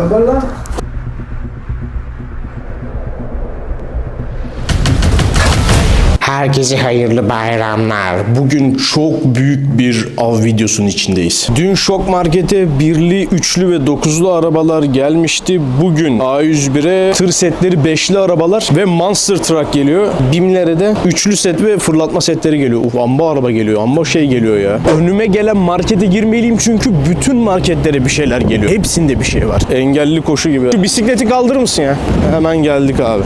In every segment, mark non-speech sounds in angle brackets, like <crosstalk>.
Haber Herkese hayırlı bayramlar. Bugün çok büyük bir av videosunun içindeyiz. Dün Şok Market'e birli, üçlü ve dokuzlu arabalar gelmişti. Bugün A101'e tır setleri, beşli arabalar ve Monster Truck geliyor. Bimlere de üçlü set ve fırlatma setleri geliyor. Uf amba araba geliyor, amba şey geliyor ya. Önüme gelen markete girmeliyim çünkü bütün marketlere bir şeyler geliyor. Hepsinde bir şey var. Engelli koşu gibi. Şu bisikleti kaldırır mısın ya? Hemen geldik abi.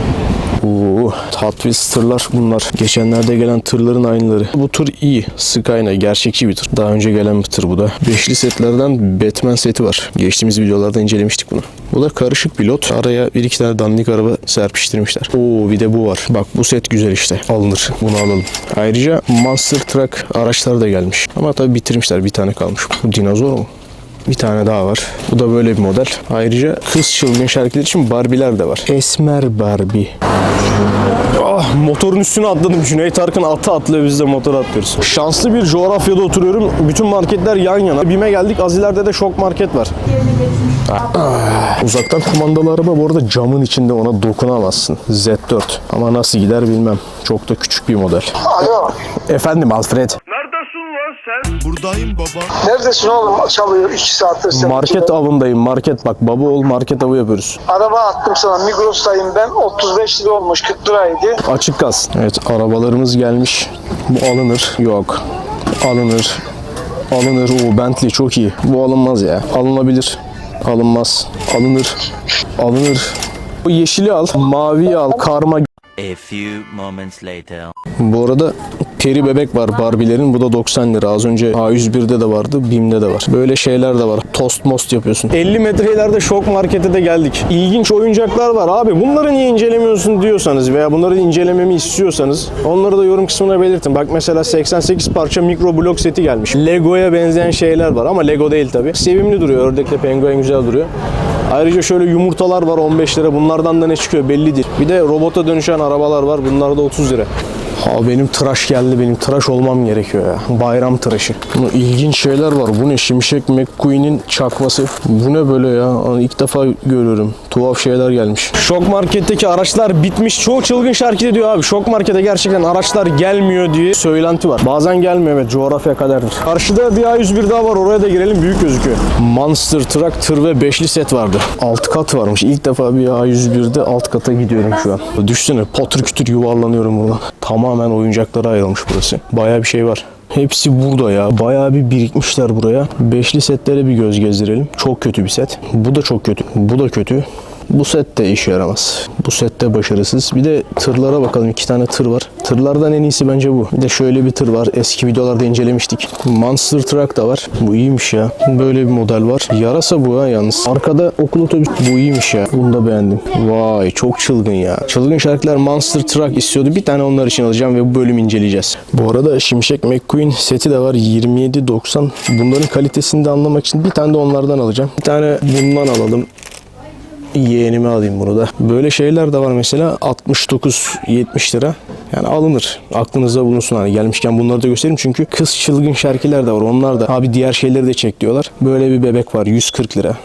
Oo, Hot Wheels bunlar. Geçenlerde gelen tırların aynıları. Bu tır iyi. Skyline gerçekçi bir tır. Daha önce gelen bir tır bu da. Beşli setlerden Batman seti var. Geçtiğimiz videolarda incelemiştik bunu. Bu da karışık pilot. Araya bir iki tane dandik araba serpiştirmişler. Oo bir de bu var. Bak bu set güzel işte. Alınır. Bunu alalım. Ayrıca Monster Truck araçlar da gelmiş. Ama tabii bitirmişler. Bir tane kalmış. Bu dinozor mu? Bir tane daha var. Bu da böyle bir model. Ayrıca kız çılgın şarkılar için Barbie'ler de var. Esmer Barbie. Ah motorun üstüne atladım. Cüneyt Arkın atı atlıyor biz de motor atlıyoruz. Şanslı bir coğrafyada oturuyorum. Bütün marketler yan yana. Bime geldik. Az ileride de şok market var. Ah, Uzaktan kumandalı araba bu arada camın içinde ona dokunamazsın. Z4. Ama nasıl gider bilmem. Çok da küçük bir model. Alo. Efendim Alfred. Sen? Buradayım baba. Neredesin oğlum? Çalıyor 2 saattir sen. Market avındayım. Market bak. Baba oğul market avı yapıyoruz. Araba attım sana. Migros'tayım ben. 35 lira olmuş. 40 liraydı. Açık gaz. Evet arabalarımız gelmiş. Bu alınır. Yok. Alınır. Alınır. O Bentley çok iyi. Bu alınmaz ya. Alınabilir. Alınmaz. Alınır. Alınır. Bu yeşili al. Maviyi al. Karma. A few moments later. Bu arada peri bebek var Barbie'lerin. Bu da 90 lira. Az önce A101'de de vardı. BİM'de de var. Böyle şeyler de var. Tost most yapıyorsun. 50 metre ileride şok markete de geldik. İlginç oyuncaklar var. Abi bunları niye incelemiyorsun diyorsanız veya bunları incelememi istiyorsanız onları da yorum kısmına belirtin. Bak mesela 88 parça mikro blok seti gelmiş. Lego'ya benzeyen şeyler var ama Lego değil tabi. Sevimli duruyor. Ördekle penguen güzel duruyor. Ayrıca şöyle yumurtalar var 15 lira. Bunlardan da ne çıkıyor belli değil. Bir de robota dönüşen arabalar var. Bunlar da 30 lira. Ha benim tıraş geldi. Benim tıraş olmam gerekiyor ya. Bayram tıraşı. Bu ilginç şeyler var. Bu ne? Şimşek McQueen'in çakması. Bu ne böyle ya? İlk defa görüyorum. Tuhaf şeyler gelmiş. Şok marketteki araçlar bitmiş. Çoğu çılgın şarkı diyor abi. Şok markete gerçekten araçlar gelmiyor diye söylenti var. Bazen gelmiyor evet. Coğrafya kaderdir. Karşıda bir A101 daha var. Oraya da girelim. Büyük gözüküyor. Monster Truck tır ve beşli set vardı. Alt kat varmış. İlk defa bir A101'de alt kata gidiyorum şu an. Düşsene patır kütür yuvarlanıyorum burada. Tamamen oyuncaklara ayrılmış burası. Bayağı bir şey var. Hepsi burada ya. Bayağı bir birikmişler buraya. Beşli setlere bir göz gezdirelim. Çok kötü bir set. Bu da çok kötü. Bu da kötü. Bu set de işe yaramaz. Bu set de başarısız. Bir de tırlara bakalım. İki tane tır var. Tırlardan en iyisi bence bu. Bir de şöyle bir tır var. Eski videolarda incelemiştik. Monster Truck da var. Bu iyiymiş ya. Böyle bir model var. Yarasa bu ha yalnız. Arkada okul otobüs. Bu iyiymiş ya. Bunu da beğendim. Vay çok çılgın ya. Çılgın şarkılar Monster Truck istiyordu. Bir tane onlar için alacağım ve bu bölümü inceleyeceğiz. Bu arada Şimşek McQueen seti de var. 27.90. Bunların kalitesini de anlamak için bir tane de onlardan alacağım. Bir tane bundan alalım yeğenime alayım bunu da. Böyle şeyler de var mesela 69-70 lira. Yani alınır. Aklınızda bulunsun hani gelmişken bunları da göstereyim çünkü kız çılgın şarkılar da var. Onlar da abi diğer şeyleri de çek diyorlar. Böyle bir bebek var 140 lira.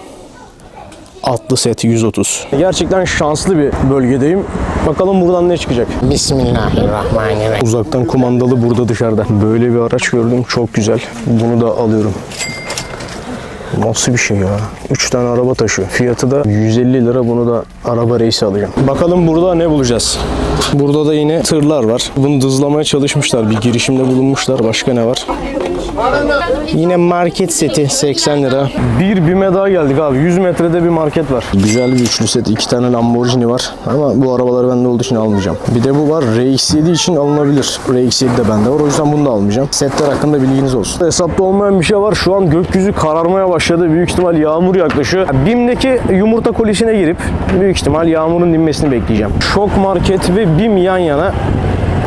Atlı set 130. Gerçekten şanslı bir bölgedeyim. Bakalım buradan ne çıkacak. Bismillahirrahmanirrahim. Uzaktan kumandalı burada dışarıda. Böyle bir araç gördüm. Çok güzel. Bunu da alıyorum. Nasıl bir şey ya? 3 tane araba taşıyor. Fiyatı da 150 lira. Bunu da araba reisi alacağım. Bakalım burada ne bulacağız? Burada da yine tırlar var. Bunu dızlamaya çalışmışlar. Bir girişimde bulunmuşlar. Başka ne var? Yine market seti 80 lira. Bir bime daha geldik abi. 100 metrede bir market var. Güzel bir üçlü set. iki tane Lamborghini var. Ama bu arabalar bende olduğu için almayacağım. Bir de bu var. RX-7 için alınabilir. RX-7 de bende var. O yüzden bunu da almayacağım. Setler hakkında bilginiz olsun. Hesapta olmayan bir şey var. Şu an gökyüzü kararmaya başladı. Büyük ihtimal yağmur yaklaşıyor. BİM'deki yumurta kolisine girip büyük ihtimal yağmurun dinmesini bekleyeceğim. Şok market ve BİM yan yana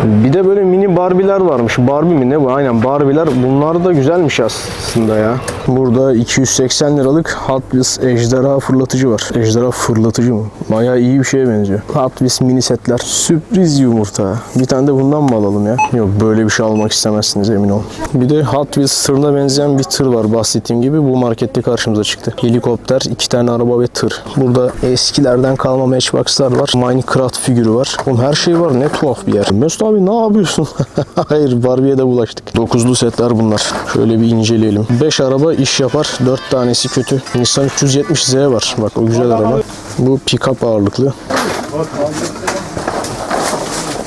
Bir de böyle mini Barbie'ler varmış. Barbie mi ne bu? Aynen Barbie'ler. Bunlar da güzelmiş aslında ya. Burada 280 liralık Hot Wheels ejderha fırlatıcı var. Ejderha fırlatıcı mı? Bayağı iyi bir şeye benziyor. Hot Wheels mini setler. Sürpriz yumurta. Bir tane de bundan mı alalım ya? Yok böyle bir şey almak istemezsiniz emin olun. Bir de Hot Wheels tırına benzeyen bir tır var bahsettiğim gibi. Bu markette karşımıza çıktı. Helikopter, iki tane araba ve tır. Burada eskilerden kalma Matchbox'lar var. Minecraft figürü var. Oğlum her şey var. Ne tuhaf bir yer. Mesut abi ne yapıyorsun? <laughs> Hayır Barbie'ye de bulaştık. Dokuzlu setler bunlar. Şöyle bir inceleyelim. 5 araba iş yapar. 4 tanesi kötü. Nissan 370Z var. Bak o güzel araba. Bu pick-up ağırlıklı.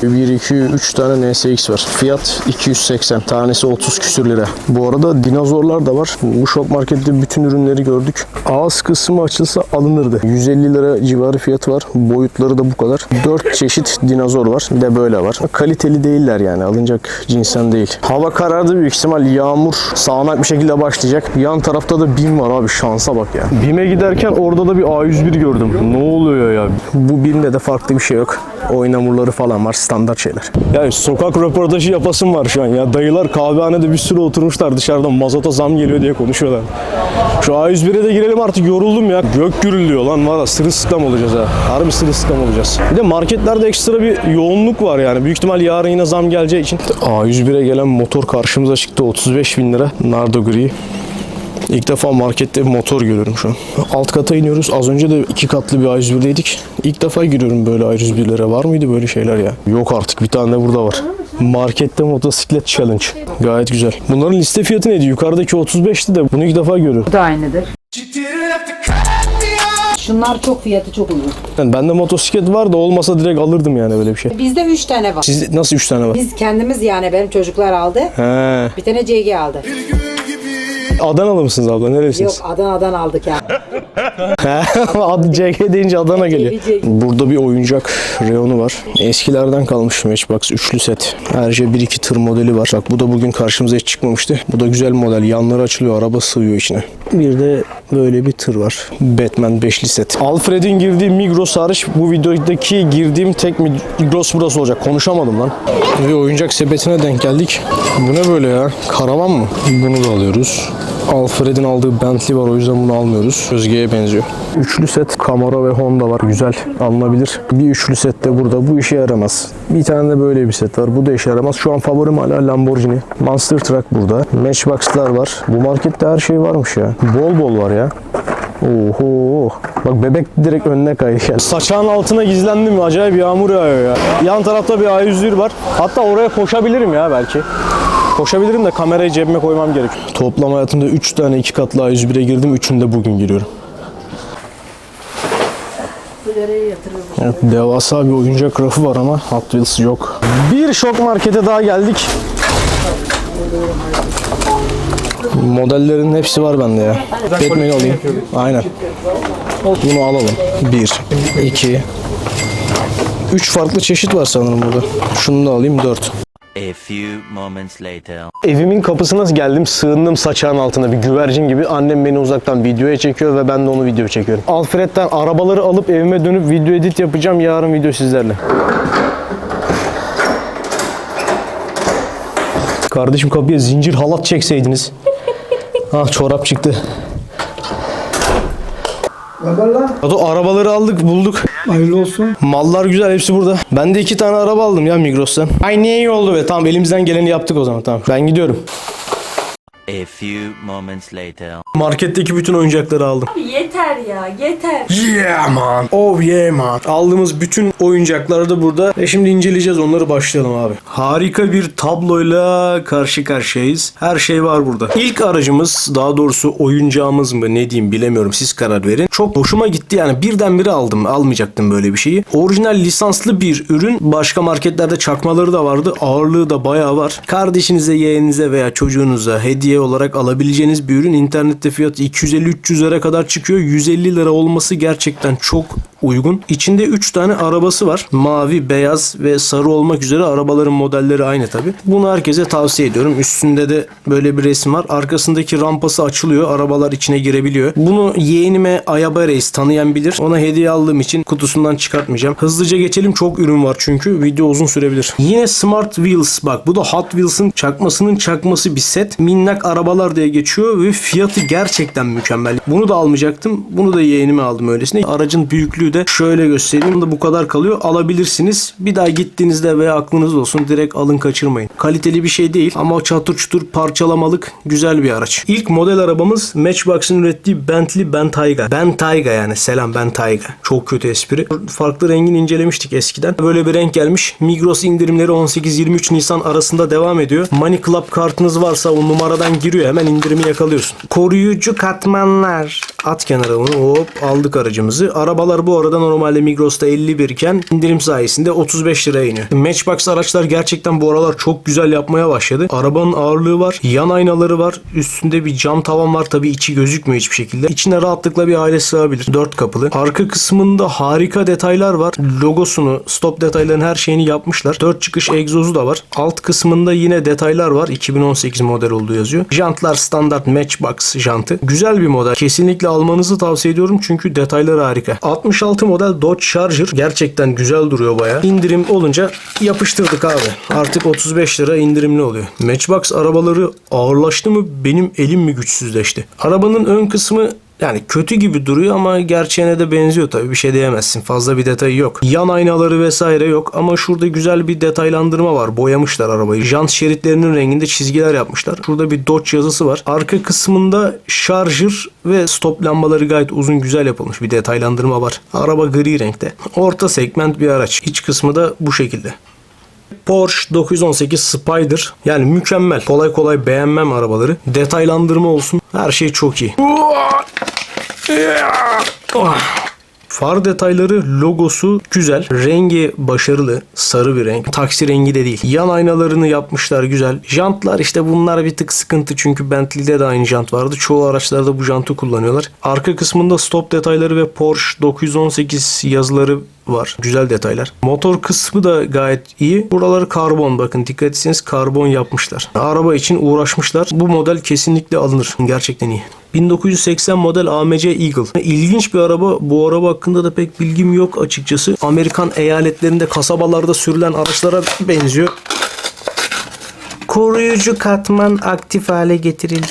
1, 2, 3 tane NSX var. Fiyat 280. Tanesi 30 küsür lira. Bu arada dinozorlar da var. Bu shop markette bütün ürünleri gördük. Ağız kısmı açılsa alınırdı. 150 lira civarı fiyatı var. Boyutları da bu kadar. 4 çeşit dinozor var. Bir de böyle var. Kaliteli değiller yani. Alınacak cinsten değil. Hava karardı büyük ihtimal. Yağmur sağanak bir şekilde başlayacak. Yan tarafta da BİM var abi. Şansa bak ya. BİM'e giderken orada da bir A101 gördüm. Ne oluyor ya? Bu BİM'de de farklı bir şey yok. Oyun hamurları falan var. Standart şeyler. Ya sokak röportajı yapasım var şu an ya. Dayılar kahvehanede bir sürü oturmuşlar dışarıdan mazota zam geliyor diye konuşuyorlar. Şu A101'e de girelim artık yoruldum ya. Gök gürülüyor lan var ya sırılsıklam olacağız ha. Harbi sırılsıklam olacağız. Bir de marketlerde ekstra bir yoğunluk var yani. Büyük ihtimal yarın yine zam geleceği için. A101'e gelen motor karşımıza çıktı 35 bin lira. Nardo gri. İlk defa markette bir motor görüyorum şu an. Alt kata iniyoruz. Az önce de iki katlı bir A101'deydik. İlk defa giriyorum böyle A101'lere. Var mıydı böyle şeyler ya? Yok artık bir tane de burada var. Markette motosiklet challenge. Gayet güzel. Bunların liste fiyatı neydi? Yukarıdaki 35'ti de bunu ilk defa görüyorum. Bu da aynıdır. Şunlar çok fiyatı çok uygun. Yani bende motosiklet var da olmasa direkt alırdım yani böyle bir şey. Bizde 3 tane var. Siz nasıl 3 tane var? Biz kendimiz yani benim çocuklar aldı. He. Bir tane CG aldı. Adanalı mısınız abla? Neresiniz? Yok Adana'dan aldık yani. <laughs> Adı CG deyince Adana <laughs> geliyor. Burada bir oyuncak reyonu var. Eskilerden kalmış Matchbox üçlü set. Ayrıca 1-2 tır modeli var. Bak bu da bugün karşımıza hiç çıkmamıştı. Bu da güzel model. Yanları açılıyor. Araba sığıyor içine. Bir de böyle bir tır var. Batman beşli set. Alfred'in girdiği Migros hariç bu videodaki girdiğim tek Migros burası olacak. Konuşamadım lan. Bir oyuncak sepetine denk geldik. Bu ne böyle ya? Karavan mı? Bunu da alıyoruz. Alfred'in aldığı Bentley var o yüzden bunu almıyoruz. Özge'ye benziyor. Üçlü set Camaro ve Honda var. Güzel alınabilir. Bir üçlü set de burada. Bu işe yaramaz. Bir tane de böyle bir set var. Bu da işe yaramaz. Şu an favorim hala Lamborghini. Monster Truck burada. Matchbox'lar var. Bu markette her şey varmış ya. Bol bol var ya. Oho. Bak bebek direkt önüne kaydı. Yani. <laughs> Saçağın altına gizlendim. Acayip yağmur yağıyor ya. Yan tarafta bir A101 var. Hatta oraya koşabilirim ya belki. Koşabilirim de kamerayı cebime koymam gerek. Toplam hayatımda 3 tane 2 katlı A101'e girdim. 3'ünü de bugün giriyorum. Evet, devasa bir oyuncak rafı var ama Hot Wheels yok. Bir şok markete daha geldik. Modellerin hepsi var bende ya. Batman'i alayım. Aynen. Bunu alalım. Bir, iki, üç farklı çeşit var sanırım burada. Şunu da alayım. Dört. Few moments later. Evimin kapısına geldim. Sığındım saçağın altına bir güvercin gibi. Annem beni uzaktan videoya çekiyor ve ben de onu video çekiyorum. Alfred'den arabaları alıp evime dönüp video edit yapacağım. Yarın video sizlerle. Kardeşim kapıya zincir halat çekseydiniz. ah çorap çıktı. Ato arabaları aldık bulduk. Hayırlı olsun. Mallar güzel hepsi burada. Ben de iki tane araba aldım ya Migros'tan. Ay niye iyi oldu be. Tamam elimizden geleni yaptık o zaman tamam. Ben gidiyorum. A few moments later. Marketteki bütün oyuncakları aldım. Yeter ya yeter. Yeah man. Oh yeah man. Aldığımız bütün oyuncakları da burada. Ve şimdi inceleyeceğiz onları başlayalım abi. Harika bir tabloyla karşı karşıyayız. Her şey var burada. İlk aracımız daha doğrusu oyuncağımız mı ne diyeyim bilemiyorum siz karar verin. Çok hoşuma gitti yani birdenbire aldım. Almayacaktım böyle bir şeyi. Orijinal lisanslı bir ürün. Başka marketlerde çakmaları da vardı. Ağırlığı da bayağı var. Kardeşinize, yeğeninize veya çocuğunuza hediye hediye olarak alabileceğiniz bir ürün. İnternette fiyatı 250-300 lira kadar çıkıyor. 150 lira olması gerçekten çok uygun. İçinde 3 tane arabası var. Mavi, beyaz ve sarı olmak üzere arabaların modelleri aynı tabi. Bunu herkese tavsiye ediyorum. Üstünde de böyle bir resim var. Arkasındaki rampası açılıyor. Arabalar içine girebiliyor. Bunu yeğenime Ayaba Reis tanıyan bilir. Ona hediye aldığım için kutusundan çıkartmayacağım. Hızlıca geçelim. Çok ürün var çünkü. Video uzun sürebilir. Yine Smart Wheels. Bak bu da Hot Wheels'ın çakmasının çakması bir set. Minnak arabalar diye geçiyor ve fiyatı gerçekten mükemmel. Bunu da almayacaktım. Bunu da yeğenime aldım öylesine. Aracın büyüklüğü de şöyle göstereyim. Da bu kadar kalıyor. Alabilirsiniz. Bir daha gittiğinizde veya aklınız olsun direkt alın kaçırmayın. Kaliteli bir şey değil ama çatır çutur parçalamalık güzel bir araç. İlk model arabamız Matchbox'ın ürettiği Bentley Bentayga. Bentayga yani selam Bentayga. Çok kötü espri. Farklı rengini incelemiştik eskiden. Böyle bir renk gelmiş. Migros indirimleri 18-23 Nisan arasında devam ediyor. Money Club kartınız varsa o numaradan giriyor. Hemen indirimi yakalıyorsun. Koruyucu katmanlar. At kenara bunu. Hop aldık aracımızı. Arabalar bu arada normalde Migros'ta 51 iken indirim sayesinde 35 liraya iniyor. Matchbox araçlar gerçekten bu aralar çok güzel yapmaya başladı. Arabanın ağırlığı var. Yan aynaları var. Üstünde bir cam tavan var. Tabii içi gözükmüyor hiçbir şekilde. İçine rahatlıkla bir aile sığabilir. 4 kapılı. Arka kısmında harika detaylar var. Logosunu, stop detayların her şeyini yapmışlar. 4 çıkış egzozu da var. Alt kısmında yine detaylar var. 2018 model olduğu yazıyor. Jantlar standart Matchbox jantı. Güzel bir model. Kesinlikle almanızı tavsiye ediyorum çünkü detayları harika. 66 model Dodge Charger gerçekten güzel duruyor baya. İndirim olunca yapıştırdık abi. Artık 35 lira indirimli oluyor. Matchbox arabaları ağırlaştı mı benim elim mi güçsüzleşti. Arabanın ön kısmı yani kötü gibi duruyor ama gerçeğine de benziyor tabii bir şey diyemezsin. Fazla bir detayı yok. Yan aynaları vesaire yok ama şurada güzel bir detaylandırma var. Boyamışlar arabayı. Jant şeritlerinin renginde çizgiler yapmışlar. Şurada bir Dodge yazısı var. Arka kısmında şarjır ve stop lambaları gayet uzun güzel yapılmış. Bir detaylandırma var. Araba gri renkte. Orta segment bir araç. İç kısmı da bu şekilde. Porsche 918 Spider yani mükemmel. Kolay kolay beğenmem arabaları. Detaylandırma olsun. Her şey çok iyi. Far detayları, logosu güzel. Rengi başarılı. Sarı bir renk. Taksi rengi de değil. Yan aynalarını yapmışlar güzel. Jantlar işte bunlar bir tık sıkıntı çünkü Bentley'de de aynı jant vardı. Çoğu araçlarda bu jantı kullanıyorlar. Arka kısmında stop detayları ve Porsche 918 yazıları var. Güzel detaylar. Motor kısmı da gayet iyi. Buraları karbon bakın dikkat etseniz karbon yapmışlar. Araba için uğraşmışlar. Bu model kesinlikle alınır. Gerçekten iyi. 1980 model AMC Eagle. İlginç bir araba. Bu araba hakkında da pek bilgim yok açıkçası. Amerikan eyaletlerinde kasabalarda sürülen araçlara benziyor. Koruyucu katman aktif hale getirildi.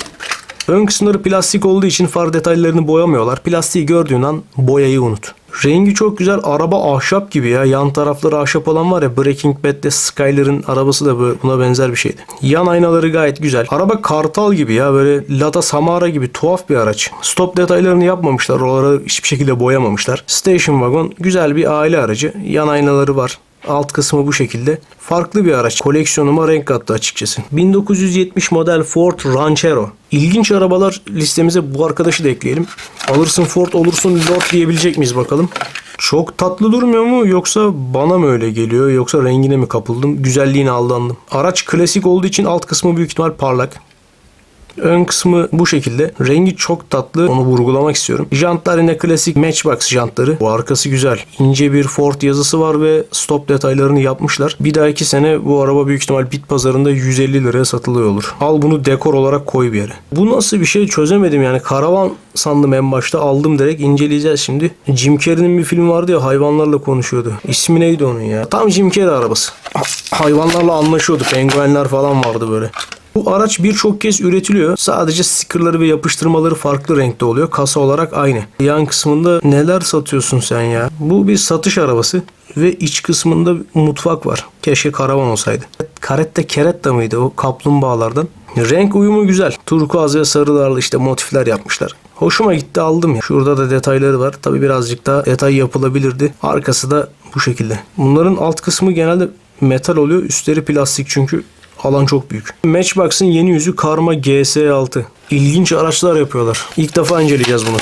Ön kısımları plastik olduğu için far detaylarını boyamıyorlar. Plastiği gördüğün an boyayı unut. Rengi çok güzel. Araba ahşap gibi ya. Yan tarafları ahşap olan var ya Breaking Bad'de Skyler'ın arabası da buna benzer bir şeydi. Yan aynaları gayet güzel. Araba kartal gibi ya. Böyle Lada Samara gibi tuhaf bir araç. Stop detaylarını yapmamışlar. Oraları hiçbir şekilde boyamamışlar. Station Wagon güzel bir aile aracı. Yan aynaları var. Alt kısmı bu şekilde. Farklı bir araç. Koleksiyonuma renk kattı açıkçası. 1970 model Ford Ranchero. İlginç arabalar listemize bu arkadaşı da ekleyelim. Alırsın Ford olursun Lord diyebilecek miyiz bakalım. Çok tatlı durmuyor mu yoksa bana mı öyle geliyor yoksa rengine mi kapıldım? Güzelliğine aldandım. Araç klasik olduğu için alt kısmı büyük ihtimal parlak. Ön kısmı bu şekilde. Rengi çok tatlı. Onu vurgulamak istiyorum. Jantlar yine klasik Matchbox jantları. Bu arkası güzel. İnce bir Ford yazısı var ve stop detaylarını yapmışlar. Bir dahaki sene bu araba büyük ihtimal bit pazarında 150 liraya satılıyor olur. Al bunu dekor olarak koy bir yere. Bu nasıl bir şey çözemedim yani. Karavan sandım en başta. Aldım direkt inceleyeceğiz şimdi. Jim Carrey'nin bir film vardı ya hayvanlarla konuşuyordu. İsmi neydi onun ya? Tam Jim Carrey arabası. Ha- hayvanlarla anlaşıyordu. Penguenler falan vardı böyle. Bu araç birçok kez üretiliyor. Sadece stickerları ve yapıştırmaları farklı renkte oluyor. Kasa olarak aynı. Yan kısmında neler satıyorsun sen ya? Bu bir satış arabası ve iç kısmında mutfak var. Keşke karavan olsaydı. Karette keretta mıydı o kaplumbağalardan? Renk uyumu güzel. Turkuaz ve sarılarla işte motifler yapmışlar. Hoşuma gitti aldım ya. Şurada da detayları var. Tabi birazcık daha detay yapılabilirdi. Arkası da bu şekilde. Bunların alt kısmı genelde metal oluyor. Üstleri plastik çünkü Alan çok büyük. Matchbox'ın yeni yüzü Karma GS6. İlginç araçlar yapıyorlar. İlk defa inceleyeceğiz bunu.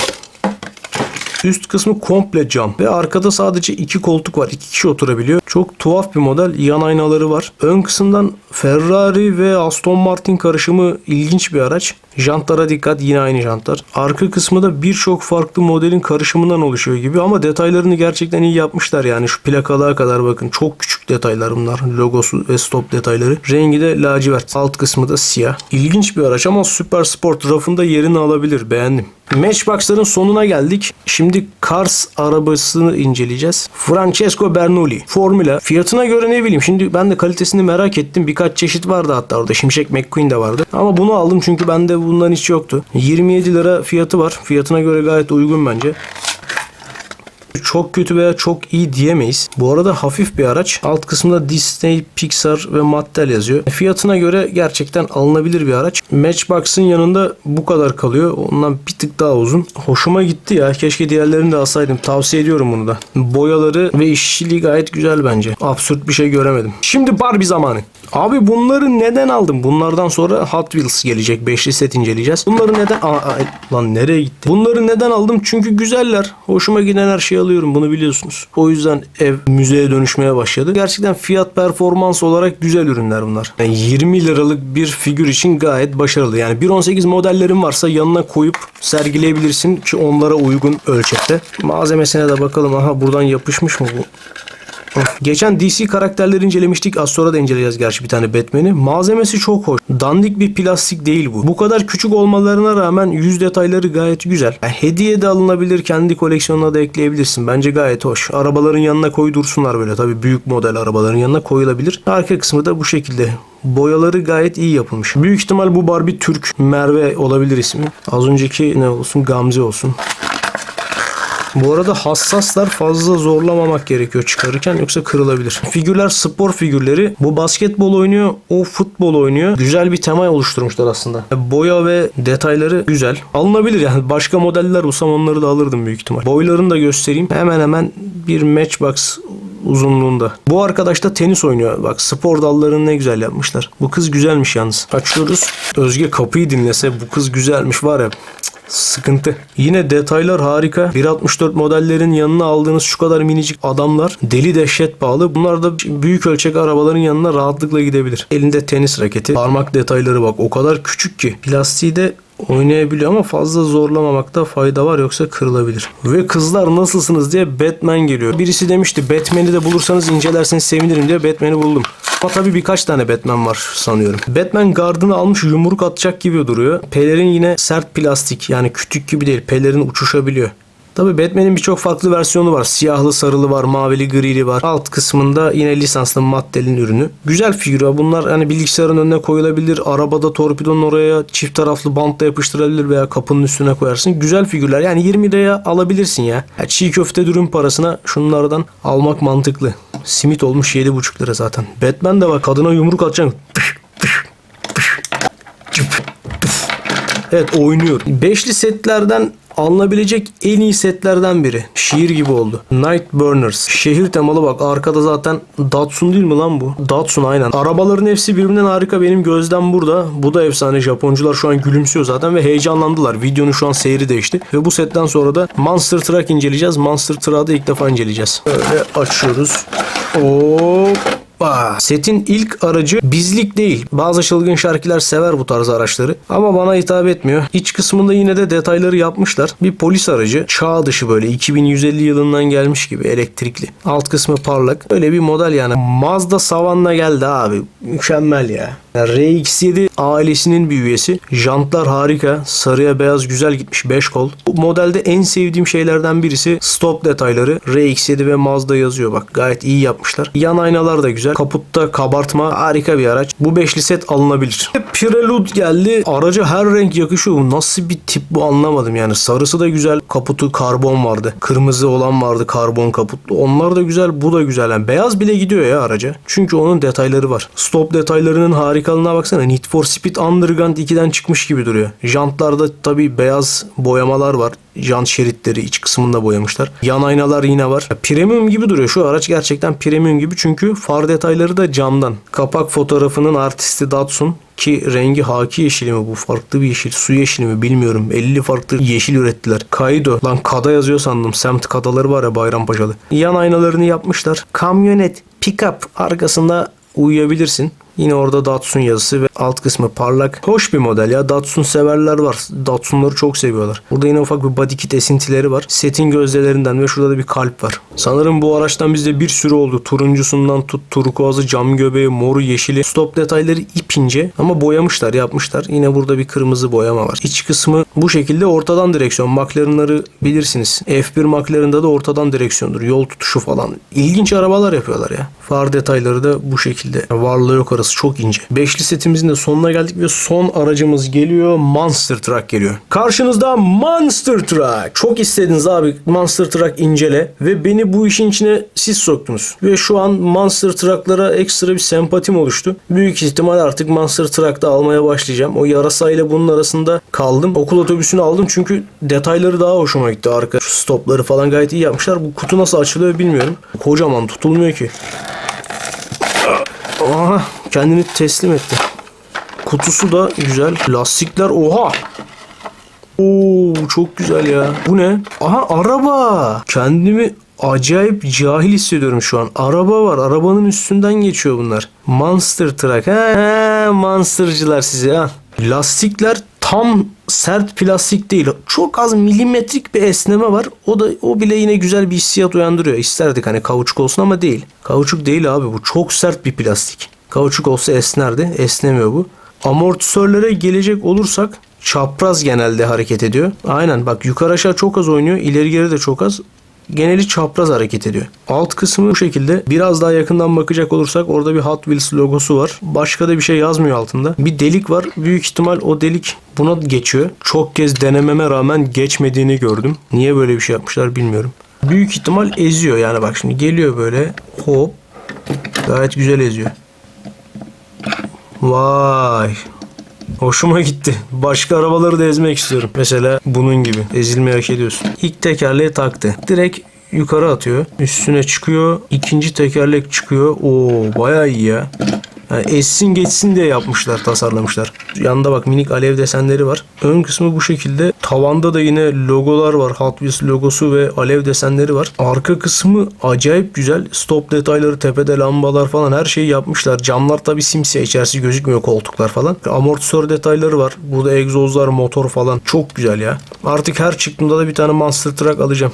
Üst kısmı komple cam ve arkada sadece iki koltuk var. İki kişi oturabiliyor. Çok tuhaf bir model. Yan aynaları var. Ön kısımdan Ferrari ve Aston Martin karışımı ilginç bir araç. Jantlara dikkat yine aynı jantlar. Arka kısmı da birçok farklı modelin karışımından oluşuyor gibi ama detaylarını gerçekten iyi yapmışlar yani şu plakalığa kadar bakın çok küçük detaylar bunlar. Logosu ve stop detayları. Rengi de lacivert. Alt kısmı da siyah. İlginç bir araç ama Super Sport rafında yerini alabilir. Beğendim. Matchbox'ların sonuna geldik. Şimdi Cars arabasını inceleyeceğiz. Francesco Bernoulli. Formula. Fiyatına göre ne bileyim. Şimdi ben de kalitesini merak ettim. Birkaç çeşit vardı hatta orada. Şimşek McQueen de vardı. Ama bunu aldım çünkü bende bundan hiç yoktu. 27 lira fiyatı var. Fiyatına göre gayet uygun bence. Çok kötü veya çok iyi diyemeyiz. Bu arada hafif bir araç. Alt kısmında Disney, Pixar ve Mattel yazıyor. Fiyatına göre gerçekten alınabilir bir araç. Matchbox'ın yanında bu kadar kalıyor. Ondan bir tık daha uzun. Hoşuma gitti ya. Keşke diğerlerini de alsaydım. Tavsiye ediyorum bunu da. Boyaları ve işçiliği gayet güzel bence. Absürt bir şey göremedim. Şimdi Barbie zamanı. Abi bunları neden aldım? Bunlardan sonra Hot Wheels gelecek. Beşli set inceleyeceğiz. Bunları neden... Aa, lan nereye gitti? Bunları neden aldım? Çünkü güzeller. Hoşuma giden her şeyi alıyorum. Bunu biliyorsunuz. O yüzden ev müzeye dönüşmeye başladı. Gerçekten fiyat performans olarak güzel ürünler bunlar. Yani 20 liralık bir figür için gayet başarılı. Yani 1.18 modellerin varsa yanına koyup sergileyebilirsin ki onlara uygun ölçekte. Malzemesine de bakalım. Aha buradan yapışmış mı bu? Geçen DC karakterleri incelemiştik. Az sonra da inceleyeceğiz gerçi bir tane Batman'i. Malzemesi çok hoş. Dandik bir plastik değil bu. Bu kadar küçük olmalarına rağmen yüz detayları gayet güzel. Yani hediye de alınabilir. Kendi koleksiyonuna da ekleyebilirsin. Bence gayet hoş. Arabaların yanına koydursunlar böyle. Tabii büyük model arabaların yanına koyulabilir. Arka kısmı da bu şekilde. Boyaları gayet iyi yapılmış. Büyük ihtimal bu Barbie Türk. Merve olabilir ismi. Az önceki ne olsun? Gamze olsun. Bu arada hassaslar fazla zorlamamak gerekiyor çıkarırken yoksa kırılabilir. Figürler spor figürleri. Bu basketbol oynuyor, o futbol oynuyor. Güzel bir tema oluşturmuşlar aslında. Boya ve detayları güzel. Alınabilir yani. Başka modeller bulsam onları da alırdım büyük ihtimal. Boylarını da göstereyim. Hemen hemen bir Matchbox uzunluğunda. Bu arkadaş da tenis oynuyor. Bak spor dallarını ne güzel yapmışlar. Bu kız güzelmiş yalnız. Açıyoruz. Özge kapıyı dinlese bu kız güzelmiş var ya. Sıkıntı. Yine detaylar harika. 1.64 modellerin yanına aldığınız şu kadar minicik adamlar deli dehşet pahalı. Bunlar da büyük ölçek arabaların yanına rahatlıkla gidebilir. Elinde tenis raketi. Parmak detayları bak o kadar küçük ki. Plastiği de oynayabiliyor ama fazla zorlamamakta fayda var yoksa kırılabilir. Ve kızlar nasılsınız diye Batman geliyor. Birisi demişti Batman'i de bulursanız incelerseniz sevinirim diye Batman'i buldum. Ama tabii birkaç tane Batman var sanıyorum. Batman gardını almış yumruk atacak gibi duruyor. Pelerin yine sert plastik yani kütük gibi değil. Pelerin uçuşabiliyor. Tabii Batman'in birçok farklı versiyonu var. Siyahlı, sarılı var, mavili, grili var. Alt kısmında yine lisanslı Mattel'in ürünü. Güzel figür. Bunlar hani bilgisayarın önüne koyulabilir. Arabada torpidonun oraya çift taraflı bantla yapıştırılabilir veya kapının üstüne koyarsın. Güzel figürler. Yani 20 liraya alabilirsin ya. ya çiğ köfte dürüm parasına şunlardan almak mantıklı. Simit olmuş 7,5 lira zaten. Batman de var. Kadına yumruk atacaksın. Evet oynuyor. Beşli setlerden alınabilecek en iyi setlerden biri. Şiir gibi oldu. Night Burners. Şehir temalı bak. Arkada zaten Datsun değil mi lan bu? Datsun aynen. Arabaların hepsi birbirinden harika. Benim gözlem burada. Bu da efsane. Japoncular şu an gülümsüyor zaten ve heyecanlandılar. Videonun şu an seyri değişti. Ve bu setten sonra da Monster Truck inceleyeceğiz. Monster Truck'ı da ilk defa inceleyeceğiz. Böyle açıyoruz. Hop. Hoppa. Setin ilk aracı bizlik değil. Bazı çılgın şarkiler sever bu tarz araçları. Ama bana hitap etmiyor. İç kısmında yine de detayları yapmışlar. Bir polis aracı. Çağ dışı böyle 2150 yılından gelmiş gibi elektrikli. Alt kısmı parlak. Öyle bir model yani. Mazda Savanna geldi abi. Mükemmel ya. RX-7 ailesinin bir üyesi. Jantlar harika. Sarıya beyaz güzel gitmiş 5 kol. Bu modelde en sevdiğim şeylerden birisi stop detayları. RX-7 ve Mazda yazıyor bak. Gayet iyi yapmışlar. Yan aynalar da güzel. Kaputta kabartma harika bir araç. Bu beşli set alınabilir. Prelude geldi. Araca her renk yakışıyor. Bu Nasıl bir tip bu anlamadım yani. Sarısı da güzel. Kaputu karbon vardı. Kırmızı olan vardı karbon kaputlu. Onlar da güzel. Bu da güzel. Yani beyaz bile gidiyor ya araca. Çünkü onun detayları var. Stop detaylarının harika Kalınlığa baksana. Need for Speed Underground 2'den çıkmış gibi duruyor. Jantlarda tabii beyaz boyamalar var. Jant şeritleri iç kısmında boyamışlar. Yan aynalar yine var. Premium gibi duruyor. Şu araç gerçekten premium gibi çünkü far detayları da camdan. Kapak fotoğrafının artisti Datsun ki rengi haki yeşili mi bu farklı bir yeşil su yeşili mi bilmiyorum 50 farklı yeşil ürettiler Kaido lan kada yazıyor sandım semt kadaları var ya Bayrampaşalı yan aynalarını yapmışlar kamyonet pick-up arkasında uyuyabilirsin Yine orada Datsun yazısı ve alt kısmı parlak. Hoş bir model ya. Datsun severler var. Datsun'ları çok seviyorlar. Burada yine ufak bir body kit esintileri var. Setin gözdelerinden ve şurada da bir kalp var. Sanırım bu araçtan bizde bir sürü oldu. Turuncusundan tut, turkuazı, cam göbeği, moru, yeşili. Stop detayları ip ince ama boyamışlar, yapmışlar. Yine burada bir kırmızı boyama var. İç kısmı bu şekilde ortadan direksiyon. McLaren'ları bilirsiniz. F1 McLaren'da da ortadan direksiyondur. Yol tutuşu falan. İlginç arabalar yapıyorlar ya. Far detayları da bu şekilde. Varlığı yok arası çok ince. Beşli setimizin de sonuna geldik ve son aracımız geliyor. Monster Truck geliyor. Karşınızda Monster Truck. Çok istediniz abi Monster Truck incele ve beni bu işin içine siz soktunuz. Ve şu an Monster Truck'lara ekstra bir sempatim oluştu. Büyük ihtimal artık Monster Truck'ta almaya başlayacağım. O yarasa ile bunun arasında kaldım. Okul otobüsünü aldım çünkü detayları daha hoşuma gitti. Arka şu stopları falan gayet iyi yapmışlar. Bu kutu nasıl açılıyor bilmiyorum. Kocaman tutulmuyor ki. Aha kendini teslim etti. Kutusu da güzel. Lastikler oha. Oo çok güzel ya. Bu ne? Aha araba. Kendimi acayip cahil hissediyorum şu an. Araba var. Arabanın üstünden geçiyor bunlar. Monster Truck. He, he monstercılar size ha. Lastikler tam sert plastik değil. Çok az milimetrik bir esneme var. O da o bile yine güzel bir hissiyat uyandırıyor. İsterdik hani kauçuk olsun ama değil. Kauçuk değil abi bu. Çok sert bir plastik. Kauçuk olsa esnerdi. Esnemiyor bu. Amortisörlere gelecek olursak çapraz genelde hareket ediyor. Aynen bak yukarı aşağı çok az oynuyor. ileri geri de çok az. Geneli çapraz hareket ediyor. Alt kısmı bu şekilde. Biraz daha yakından bakacak olursak orada bir Hot Wheels logosu var. Başka da bir şey yazmıyor altında. Bir delik var. Büyük ihtimal o delik buna geçiyor. Çok kez denememe rağmen geçmediğini gördüm. Niye böyle bir şey yapmışlar bilmiyorum. Büyük ihtimal eziyor yani bak şimdi geliyor böyle hop gayet güzel eziyor. Vay. Hoşuma gitti. Başka arabaları da ezmek istiyorum. Mesela bunun gibi. Ezilmeyi hak ediyorsun. İlk tekerleği taktı. Direkt yukarı atıyor. Üstüne çıkıyor. İkinci tekerlek çıkıyor. Oo bayağı iyi ya. Yani essin geçsin diye yapmışlar, tasarlamışlar. Yanında bak minik alev desenleri var. Ön kısmı bu şekilde. Tavanda da yine logolar var. Hot Wheels logosu ve alev desenleri var. Arka kısmı acayip güzel. Stop detayları, tepede lambalar falan her şeyi yapmışlar. Camlar tabi simsiyah içerisi gözükmüyor koltuklar falan. Amortisör detayları var. Burada egzozlar, motor falan. Çok güzel ya. Artık her çıktığımda da bir tane Monster Truck alacağım.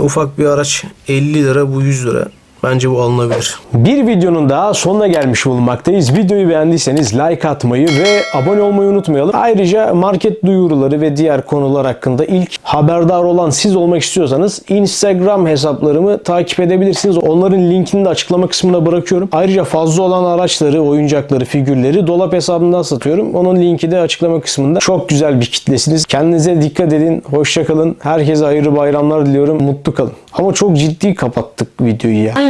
Ufak bir araç 50 lira bu 100 lira. Bence bu alınabilir. Bir videonun daha sonuna gelmiş bulunmaktayız. Videoyu beğendiyseniz like atmayı ve abone olmayı unutmayalım. Ayrıca market duyuruları ve diğer konular hakkında ilk haberdar olan siz olmak istiyorsanız Instagram hesaplarımı takip edebilirsiniz. Onların linkini de açıklama kısmına bırakıyorum. Ayrıca fazla olan araçları, oyuncakları, figürleri dolap hesabından satıyorum. Onun linki de açıklama kısmında. Çok güzel bir kitlesiniz. Kendinize dikkat edin. Hoşçakalın. Herkese hayırlı bayramlar diliyorum. Mutlu kalın. Ama çok ciddi kapattık videoyu ya.